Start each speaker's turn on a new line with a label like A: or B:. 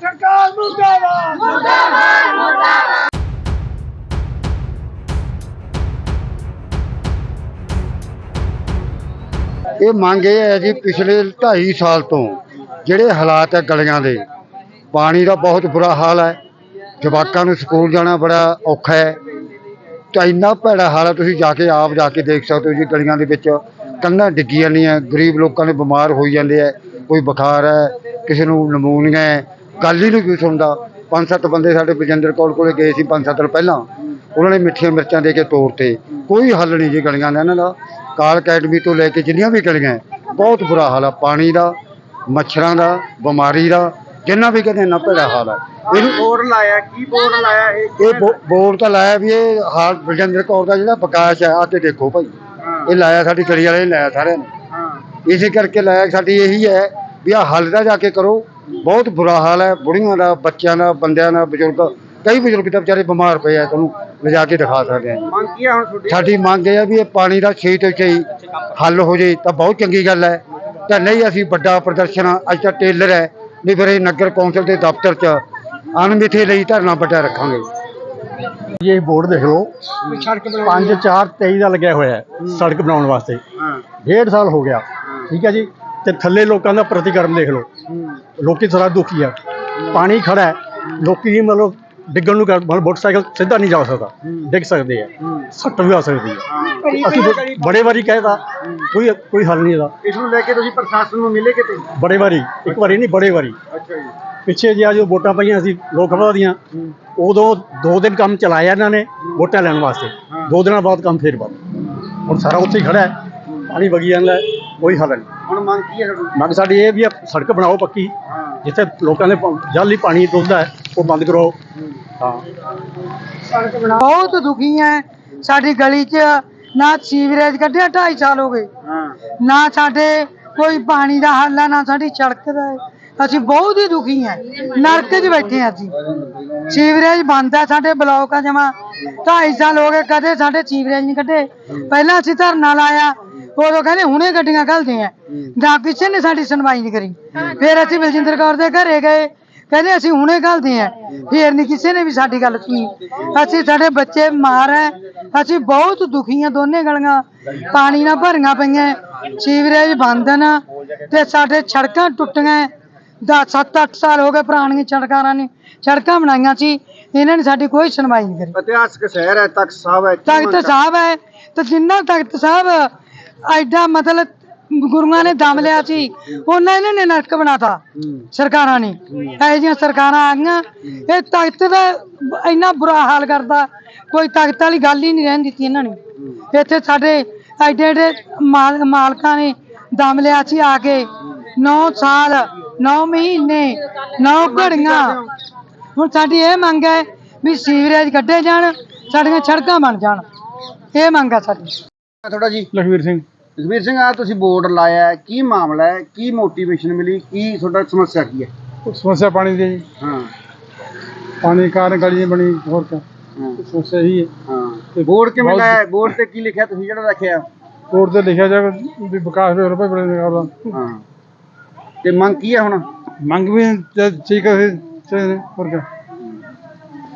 A: ਸਰਕਾਰ ਮੁਰਦਾਬਾਦ।
B: ਇਹ ਮੰਗ ਇਹ ਹੈ ਜੀ ਪਿਛਲੇ 2.5 ਸਾਲ ਤੋਂ ਜਿਹੜੇ ਹਾਲਾਤ ਹੈ ਗਲੀਆਂ ਦੇ ਪਾਣੀ ਦਾ ਬਹੁਤ ਬੁਰਾ ਹਾਲ ਹੈ ਜਵਾਕਾਂ ਨੂੰ ਸਕੂਲ ਜਾਣਾ ਬੜਾ ਔਖਾ ਹੈ। ਤਾਂ ਇੰਨਾ ਭੈੜਾ ਹਾਲ ਹੈ ਤੁਸੀਂ ਜਾ ਕੇ ਆਪ ਜਾ ਕੇ ਦੇਖ ਸਕਦੇ ਹੋ ਜੀ ਗਲੀਆਂ ਦੇ ਵਿੱਚ ਕੰਧਾਂ ਡਿੱਗੀ ਜਾਂਦੀਆਂ ਗਰੀਬ ਲੋਕਾਂ ਦੇ ਬਿਮਾਰ ਹੋਈ ਜਾਂਦੇ ਹੈ ਕੋਈ ਬੁਖਾਰ ਹੈ ਕਿਸੇ ਨੂੰ ਨਮੂਨੀਆ ਹੈ ਗੱਲ ਹੀ ਨਹੀਂ ਕੋਈ ਸੁਣਦਾ। ਪੰਜ ਸੱਤ ਬੰਦੇ ਸਾਡੇ ਬਜਿੰਦਰ ਕੌਰ ਕੋਲੇ ਗਏ ਸੀ ਪੰਜ ਸੱਤ ਦਿਨ ਪਹਿਲਾਂ। ਉਹਨਾਂ ਨੇ ਮਿੱਠੀਆਂ ਮਿਰਚਾਂ ਦੇ ਕੇ ਤੋੜਤੇ ਕੋਈ ਹੱਲ ਨਹੀਂ ਜੀ ਗਲੀਆਂ ਦਾ ਇਹਨਾਂ ਦਾ। ਕਾਲ ਅਕੈਡਮੀ ਤੋਂ ਲੈ ਕੇ ਜਿੰਨੀਆਂ ਵੀ ਗਲੀਆਂ ਹੈ, ਬਹੁਤ ਬੁਰਾ ਹਾਲ ਹੈ ਪਾਣੀ ਦਾ ਮੱਛਰਾਂ ਦਾ ਬਿਮਾਰੀ ਦਾ ਜਿੰਨਾ ਵੀ ਕਹਿੰਦੇ ਇੰਨਾ ਭੈੜਾ ਹਾਲ ਹੈ ਇਹਨੂੰ
A: ਬੋਰਡ ਲਾਇਆ ਕੀ ਬੋਰਡ ਲਾਇਆ ਇਹ?
B: ਇਹ ਬੋ- ਬੋਰਡ ਤਾਂ ਲਾਇਆ ਵੀ ਇਹ ਹਾਲ ਬਲਜਿੰਦਰ ਕੌਰ ਦਾ ਜਿਹੜਾ ਵਿਕਾਸ ਹੈ ਆ ਕੇ ਦੇਖੋ ਭਾਈ। ਇਹ ਲਾਇਆ ਸਾਡੀ ਗਲੀ ਵਾਲੇ ਨੇ ਲਾਇਆ ਸਾਰਿਆਂ ਨੇ।
A: ਹਾਂ।
B: ਇਸੇ ਕਰਕੇ ਲਾਇਆ ਸਾਡੀ ਇਹੀ ਹੈ ਵੀ ਆ ਹੱਲ ਦਾ ਜਾ ਕੇ ਕਰੋ। ਬਹੁਤ ਬੁਰਾ ਹਾਲ ਹੈ। ਬੁੜੀਆਂ ਦਾ ਬੱਚਿਆਂ ਦਾ ਬੰਦਿਆਂ ਦਾ ਬਜ਼ੁਰਗ। ਕਈ ਬਜ਼ੁਰਗ ਤਾਂ ਵਿਚਾਰੇ ਬਿਮਾਰ ਪਏ ਆ ਤੁਹਾਨੂੰ ਲਿਜਾ ਕੇ ਦਿਖਾ ਸਕਦੇ ਆ।
A: ਮੰਗ ਕੀ ਹੈ ਹੁਣ ਤੁਹਾਡੀ?
B: ਸਾਡੀ ਮੰਗ ਇਹ ਹੈ ਵੀ ਇਹ ਪਾਣੀ ਦਾ ਛੇ ਤੋਂ ਛੇ ਹੱਲ ਹੋ ਜੇ ਤਾਂ ਬਹੁਤ ਚੰਗੀ ਗੱਲ ਹੈ। ਤਾਂ ਨਹੀਂ ਅਸੀਂ ਵੱਡਾ ਪ੍ਰਦਰਸ਼ਨ ਅੱਜ ਤਾਂ ਟੇਲਰ ਹੈ। ਨਹੀਂ ਫਿਰ ਇਹ ਨਗਰ ਕੌਂਸਲ ਦੇ ਦਫ਼ਤਰ 'ਚ ਅਣਮਿੱਥੇ ਲਈ ਧਰਨਾ ਵੱਡਾ ਰੱਖਾਂਗੇ।
C: ਇਹ ਬੋਰਡ ਦੇਖ ਲਓ।
A: ਸੜਕ
C: 5 4 23 ਦਾ ਲੱਗਿਆ ਹੋਇਆ ਹੈ ਸੜਕ ਬਣਾਉਣ ਵਾਸਤੇ।
A: ਹਾਂ।
C: ਡੇਢ ਸਾਲ ਹੋ ਗਿਆ। ਠੀਕ ਹੈ ਜੀ। ਤੇ ਥੱਲੇ ਲੋਕਾਂ ਦਾ ਪ੍ਰਤੀਕਰਮ ਦੇਖ ਲਓ। ਲੋਕੀ ਸਾਰਾ ਦੁਖੀ ਆ। ਪਾਣੀ ਖੜਾ ਹੈ। ਲੋਕੀ ਮਤਲਬ ਡਿੱਗਣ ਨੂੰ ਮਤਲਬ ਮੋਟਰਸਾਈਕਲ ਸਿੱਧਾ ਨਹੀਂ ਜਾ ਸਕਦਾ। ਡਿੱਗ ਸਕਦੇ ਆ। ਸੱਟ ਵੀ ਆ ਸਕਦੀ ਹੈ ਅਸੀਂ ਬੜੇ ਵਾਰੀ ਕਹਿਤਾ ਕੋਈ ਕੋਈ ਹੱਲ ਨਹੀਂ ਇਹਦਾ।
A: ਇਸ ਨੂੰ ਲੈ ਕੇ ਤੁਸੀਂ ਪ੍ਰਸ਼ਾਸਨ ਨੂੰ ਮਿਲੇ ਕਿਤੇ?
C: ਬੜੇ ਵਾਰੀ। ਇੱਕ ਵਾਰੀ ਨਹੀਂ ਬੜੇ ਵਾਰੀ।
A: ਅੱਛਾ ਜੀ।
C: ਪਿੱਛੇ ਜਿਹਾ ਜੋ ਵੋਟਾਂ ਪਈਆਂ ਸੀ ਲੋਕ ਸਭਾ ਦੀਆਂ ਉਦੋਂ ਦੋ ਦਿਨ ਕੰਮ ਚਲਾਇਆ ਇਹਨਾਂ ਨੇ ਵੋਟਾਂ ਲੈਣ ਵਾਸਤੇ। ਦੋ ਦਿਨਾਂ ਬਾਅਦ ਕੰਮ ਫੇਰ ਬੰਦ। ਹੁਣ ਸਾਰਾ ਉੱਥੇ ਖੜਾ ਹੈ। ਪਾਣੀ ਵਗੀ ਜਾਂਦਾ ਕੋਈ ਹੱਲ ਨਹੀਂ।
A: ਹੁਣ ਮੰਗ ਕੀ ਹੈ ਤੁਹਾਡੀ?
C: ਮੰਗ ਸਾਡੀ ਇਹ ਵੀ ਆ, ਸੜਕ ਬਣਾਓ ਪੱਕੀ
A: ਹਾਂ।
C: ਜਿੱਥੇ ਲੋਕਾਂ ਦੇ ਜਲ ਹੀ ਪਾਣੀ ਡੁੱਲਦਾ ਹੈ ਉਹ ਬੰਦ ਕਰੋ। ਹਾਂ।
D: ਬਹੁਤ ਦੁਖੀ ਐ ਸਾਡੀ ਗਲੀ 'ਚ ਨਾ ਸੀਵਰੇਜ ਕੱਢਿਆ 2.5 ਸਾਲ ਹੋ ਗਏ।
A: ਹਾਂ।
D: ਨਾ ਸਾਡੇ ਕੋਈ ਪਾਣੀ ਦਾ ਹੱਲ ਹੈ ਨਾ ਸਾਡੀ ਸੜਕ ਦਾ ਹੈ। ਅਸੀਂ ਬਹੁਤ ਹੀ ਦੁਖੀ ਐ ਨਰਕ 'ਚ ਬੈਠੇ ਹਾਂ ਅਸੀਂ। ਸੀਵਰੇਜ ਬੰਦ ਹੈ ਸਾਡੇ ਬਲਾਕ ਜਮਾ। 2.5 ਸਾਲ ਹੋ ਗਏ ਕਦੇ ਸਾਡੇ ਸੀਵਰੇਜ ਨਹੀਂ ਕੱਢੇ। ਪਹਿਲਾਂ ਅਸੀਂ ਧਰਨਾ ਲਾਇਆ ਉਦੋਂ ਕਹਿੰਦੇ ਹੁਣੇ ਗੱਡੀਆਂ ਘੱਲਦੇ ਆ। ਨਾ ਕਿਸੇ ਨੇ ਸਾਡੀ ਸੁਣਵਾਈ ਨਹੀਂ ਕਰੀ। ਫਿਰ ਅਸੀਂ ਬਲਜਿੰਦਰ ਕੌਰ ਦੇ ਘਰੇ ਗਏ। ਕਹਿੰਦੇ ਅਸੀਂ ਹੁਣੇ ਘੱਲਦੇ ਆ। ਫਿਰ ਨਹੀਂ ਕਿਸੇ ਨੇ ਵੀ ਸਾਡੀ ਗੱਲ ਸੁਣੀ। ਅਸੀਂ ਸਾਡੇ ਬੱਚੇ ਬਿਮਾਰ ਐ ਅਸੀਂ ਬਹੁਤ ਦੁਖੀ ਆ ਦੋਨੇ ਗਲੀਆਂ। ਪਾਣੀ ਨਾਲ ਭਰੀਆਂ ਪਈਆਂ। ਸੀਵਰੇਜ ਬੰਦ ਨਾ। ਤੇ ਸਾਡੇ ਸੜਕਾਂ ਟੁੱਟੀਆਂ। 10 7-8 ਸਾਲ ਹੋ ਗਏ ਪੁਰਾਣੀਆਂ ਸੜਕਾਂ ਨੇ ਸੜਕਾਂ ਬਣਾਈਆਂ ਸੀ। ਇਹਨਾਂ ਨੇ ਸਾਡੀ ਕੋਈ ਸੁਣਵਾਈ ਨਹੀਂ ਕਰੀ।
A: ਇਤਿਹਾਸਕ ਸ਼ਹਿਰ ਹੈ ਤਖਤ ਸਾਹਿਬ ਹੈ
D: ਤਖਤ ਸਾਹਿਬ ਹੈ। ਤੇ ਜਿੰਨਾ ਤਖਤ ਸਾਹਿਬ ਐਡਾ ਮਤਲਬ ਗੁਰੂਆਂ ਨੇ ਦਮ ਲਿਆ ਸੀ। ਉਹਨਾਂ ਇਹਨਾਂ ਨੇ ਨਰਕ ਬਣਾਤਾ।
A: ਹੂੰ।
D: ਸਰਕਾਰਾਂ ਨੇ। ਇਹੋ ਜਿਹੀਆਂ ਸਰਕਾਰਾਂ ਆ ਗਈਆਂ। ਇਹ ਤਖਤ ਦਾ ਇੰਨਾ ਬੁਰਾ ਹਾਲ ਕਰਦਾ। ਕੋਈ ਤਖਤ ਵਾਲੀ ਗੱਲ ਹੀ ਨਹੀਂ ਰਹਿਣ ਦਿੱਤੀ ਇਹਨਾਂ ਨੇ। ਇੱਥੇ ਸਾਡੇ ਐਡੇ ਐਡੇ ਮਾਲ- ਮਾਲਕਾਂ ਨੇ ਦਮ ਲਿਆ ਸੀ ਆ ਕੇ। 9 ਸਾਲ 9 ਮਹੀਨੇ 9 ਘੜੀਆਂ। ਹੁਣ ਸਾਡੀ ਇਹ ਮੰਗ ਹੈ ਵੀ ਸੀਵਰੇਜ ਕੱਢੇ ਜਾਣ, ਸਾਡੀਆਂ ਸੜਕਾਂ ਬਣ ਜਾਣ। ਇਹ ਮੰਗ ਹੈ ਸਾਡੀ।
A: ਤੁਹਾਡਾ ਜੀ।
C: ਲਖਵੀਰ ਸਿੰਘ।
A: ਜਸਵੀਰ ਸਿੰਘ ਆ ਤੁਸੀਂ ਬੋਰਡ ਲਾਇਆ ਹੈ। ਕੀ ਮਾਮਲਾ ਹੈ? ਕੀ ਮੋਟੀਵੇਸ਼ਨ ਮਿਲੀ? ਕੀ ਤੁਹਾਡਾ ਸਮੱਸਿਆ ਕੀ ਹੈ?
C: ਸਮੱਸਿਆ ਪਾਣੀ ਦੀ
A: ਹਾਂ
C: ਪਾਣੀ ਕਾਰਨ ਗਲੀ ਨਹੀਂ ਬਣੀ ਹੋਰ ਕਿਆ।
A: ਹਾਂ।
C: ਸਮੱਸਿਆ ਇਹੀ ਹੈ।
A: ਹਾਂ। ਬੋਰਡ ਕਿਵੇਂ
C: ਬਹੁਤ-
A: ਲਾਇਆ? ਬੋਰਡ ਤੇ ਕੀ ਲਿਖਿਆ ਤੁਸੀਂ ਜਿਹੜਾ ਰੱਖਿਆ?
C: ਕੋਰਟ ਤੇ ਲਿਖਿਆ ਜਾਵੇ ਵੀ ਵਿਕਾਸ ਦੇ ਰੁਪਏ ਬੜੇ ਨਿਕਾਲਦਾ
A: ਹਾਂ। ਤੇ ਮੰਗ ਕੀ ਹੈ ਹੁਣ?
C: ਮੰਗ ਵੀ ਠੀਕ ਹੈ ਹੋਰ ਕਿਆ।